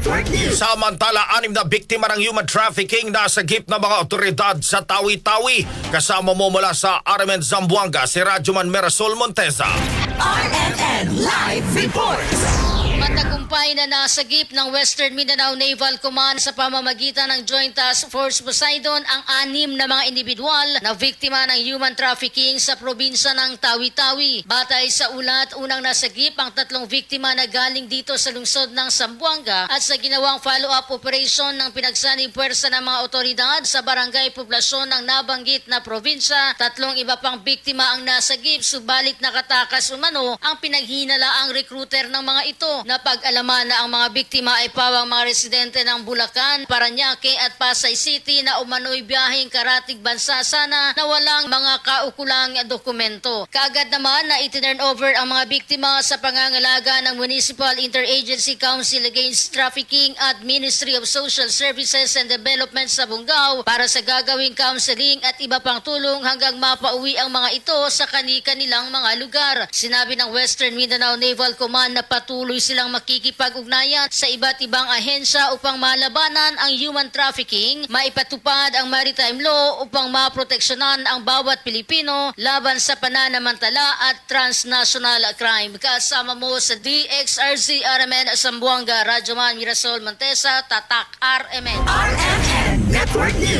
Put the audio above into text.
Network News. Samantala, anim na biktima ng human trafficking na sagip ng mga otoridad sa Tawi-Tawi. Kasama mo mula sa Armen Zamboanga si Radyoman Merasol Montesa. RMN Live Reports. Matagumpay na nasagip ng Western Mindanao Naval Command sa pamamagitan ng Joint Task Force Poseidon ang anim na mga individual na biktima ng human trafficking sa probinsya ng Tawi-Tawi. Batay sa ulat, unang nasagip ang tatlong biktima na galing dito sa lungsod ng Zamboanga at sa ginawang follow-up operation ng pinagsanib puwersa ng mga otoridad sa barangay poblasyon ng nabanggit na probinsya, tatlong iba pang biktima ang nasagip subalit nakatakas umano ang pinaghinalaang recruiter ng mga ito na pag-alaman na ang mga biktima ay pawang mga residente ng Bulacan, Paranaque at Pasay City na umano'y biyaheng karatig bansa sana na walang mga kaukulang dokumento. Kaagad naman na itinurn over ang mga biktima sa pangangalaga ng Municipal Interagency Council Against Trafficking at Ministry of Social Services and Development sa Bungao para sa gagawing counseling at iba pang tulong hanggang mapauwi ang mga ito sa kani-kanilang mga lugar. Sinabi ng Western Mindanao Naval Command na patuloy silang makikipag-ugnayan sa iba't ibang ahensya upang malabanan ang human trafficking, maipatupad ang maritime law upang maproteksyonan ang bawat Pilipino laban sa pananamantala at transnational crime. Kasama mo sa DXRZ RMN Sambuanga, Radyoman Mirasol Montesa, Tatak RMN. RMN Network News.